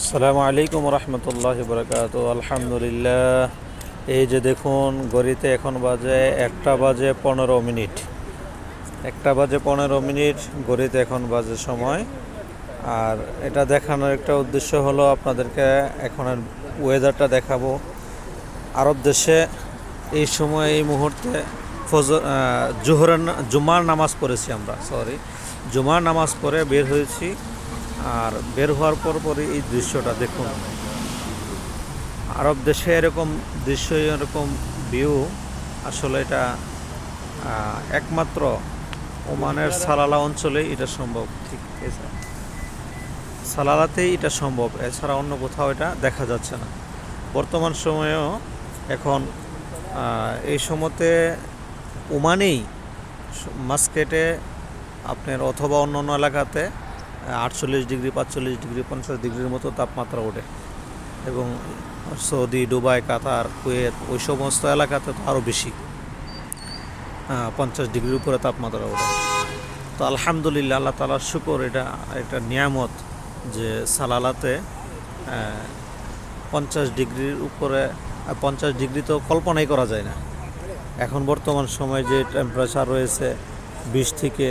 আসসালামু আলাইকুম রহমতুল্লাহ বরকাত আলহামদুলিল্লাহ। এই যে দেখুন গড়িতে এখন বাজে একটা বাজে পনেরো মিনিট। একটা বাজে পনেরো মিনিট গড়িতে এখন বাজে সময়। আর এটা দেখানোর একটা উদ্দেশ্য হলো আপনাদেরকে এখন ওয়েদারটা দেখাবো। আরব দেশে এই সময় এই মুহূর্তে আহ, জোহরের জুমার নামাজ পড়েছি আমরা সরি জুমার নামাজ পড়ে বের হয়েছি। আর বের হওয়ার পর পরই এই দৃশ্যটা দেখুন। আরব দেশে এরকম দৃশ্য, এরকম ভিউ আসলে এটা একমাত্র ওমানের সালালা অঞ্চলে এটা সম্ভব। ঠিক আছে সালালাতেই এটা সম্ভব, এছাড়া অন্য কোথাও এটা দেখা যাচ্ছে না। বর্তমান সময়েও এখন এই সময়তে ওমানেই মাস্কেটে আপনার অথবা অন্য অন্য এলাকাতে আটচল্লিশ ডিগ্রি, পাঁচচল্লিশ ডিগ্রি, পঞ্চাশ ডিগ্রির মতো তাপমাত্রা ওঠে। এবং সৌদি, দুবাই, কাতার, কুয়েত, ওই সমস্ত এলাকাতে তো আরও বেশি পঞ্চাশ ডিগ্রির উপরে তাপমাত্রা ওঠে। তো আলহামদুলিল্লাহ, আল্লাহ তালার শুকর, এটা একটা নিয়ামত যে সালালাতে পঞ্চাশ ডিগ্রির উপরে পঞ্চাশ ডিগ্রি তো কল্পনাই করা যায় না। এখন বর্তমান সময় যে টেম্পারেচার রয়েছে, বিশ থেকে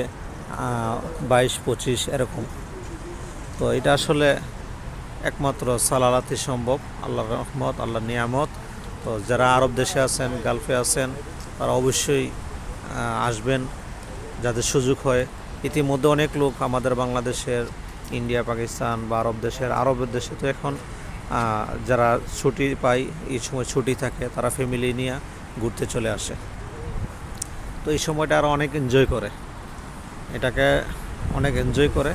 বাইশ, পঁচিশ, এরকম। তো এটা আসলে একমাত্র সালালাতে সম্ভব আল্লাহ রহমত আল্লাহ নিয়ামত। তো যারা আরব দেশে আছেন, গালফে আছেন, তারা অবশ্যই আসবেন যাদের সুযোগ হয়। ইতিমধ্যে অনেক লোক আমাদের বাংলাদেশের, ইন্ডিয়া, পাকিস্তান বা আরব দেশের আরবের দেশে তো এখন যারা ছুটি পায়, এই সময় ছুটি থাকে, তারা ফ্যামিলি নিয়ে ঘুরতে চলে আসে। তো এই সময়টা আরও অনেক এনজয় করে। এটাকে অনেক এনজয় করে।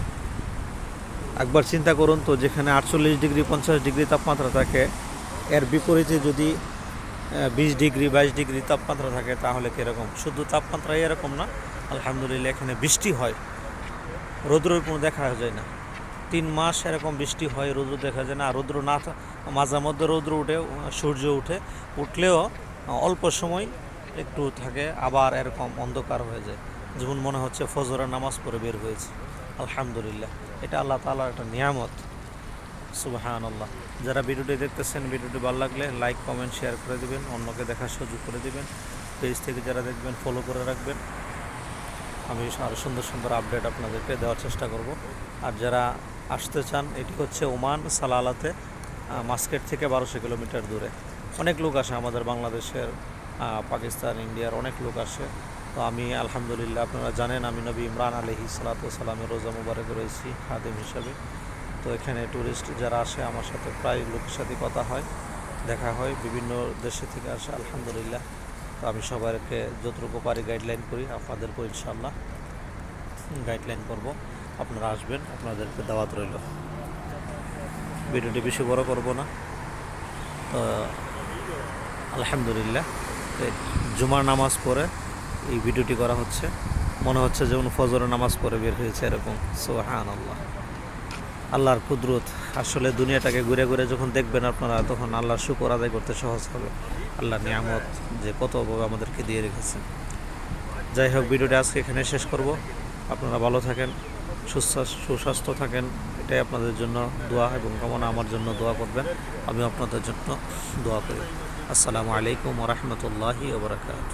একবার চিন্তা করুন তো, যেখানে আটচল্লিশ ডিগ্রি, পঞ্চাশ ডিগ্রি তাপমাত্রা থাকে, এর বিপরীতে যদি বিশ ডিগ্রি, বাইশ ডিগ্রি তাপমাত্রা থাকে, তাহলে কীরকম? শুধু তাপমাত্রা এরকম না, আলহামদুলিল্লাহ এখানে বৃষ্টি হয়। রৌদ্রের কোনো দেখা যায় না। তিন মাস এরকম বৃষ্টি হয়, রৌদ্র দেখা যায় না। রৌদ্র না মাঝে মধ্যে রৌদ্র উঠে সূর্য উঠে, উঠলেও অল্প সময় একটু থাকে, আবার এরকম অন্ধকার হয়ে যায়। যেমন মনে হচ্ছে ফজরের নামাজ পড়ে বের হয়েছে। আলহামদুলিল্লাহ। এটা আল্লাহ তালার একটা নিয়ামত। সুবাহান আল্লাহ যারা ভিডিওটি দেখতেছেন, ভিডিওটি ভালো লাগলে লাইক, কমেন্ট, শেয়ার করে দেবেন, অন্যকে দেখার সুযোগ করে দেবেন। পেজ থেকে যারা দেখবেন ফলো করে রাখবেন। আমি আরও সুন্দর সুন্দর আপডেট আপনাদেরকে দেওয়ার চেষ্টা করব। আর যারা আসতে চান, এটি হচ্ছে ওমান সালালাতে মাস্কেট থেকে বারোশো কিলোমিটার দূরে। অনেক লোক আসে আমাদের বাংলাদেশের পাকিস্তান, ইন্ডিয়ার অনেক লোক আসে। তো আমি, আলহামদুলিল্লাহ, আপনারা জানেন আমি নবী ইমরান আলহি সালাতামের রোজা মুবারক রয়েছি, খাদিম হিসাবে। তো এখানে ট্যুরিস্ট যারা আসে, আমার সাথে প্রায় লোকের সাথে কথা হয়, দেখা হয়, বিভিন্ন দেশে থেকে আসে, আলহামদুলিল্লাহ। তো আমি সবাইকে যতটুকু পারি গাইডলাইন করি, আপনাদেরকেও ইনশাল্লাহ গাইডলাইন করব। আপনারা আসবেন, আপনাদেরকে দাওয়াত রইল। ভিডিওটি বেশি বড় করব না। আলহামদুলিল্লাহ জুমার নামাজ পড়ে এই ভিডিওটি করা হচ্ছে। মনে হচ্ছে যেমন ফজরের নামাজ পড়ে বের হয়েছে এরকম। সোহান আল্লাহ আল্লাহর কুদরত। আসলে দুনিয়াটাকে ঘুরে ঘুরে যখন দেখবেন আপনারা, তখন আল্লাহর শুকর আদায় করতে সহজ হবে। আল্লাহ নিয়ামত যে কতভাবে আমাদেরকে দিয়ে রেখেছেন যাই হোক, ভিডিওটা আজকে এখানে শেষ করব। আপনারা ভালো থাকেন সুস্বাস্থ্য থাকেন। এটাই আপনাদের জন্য দোয়া এবং কামনা, আমার জন্য দোয়া করবেন। আমি আপনাদের জন্য দোয়া করি। আসসালামু আলাইকুম রহমতুল্লাহি ওবরাকাত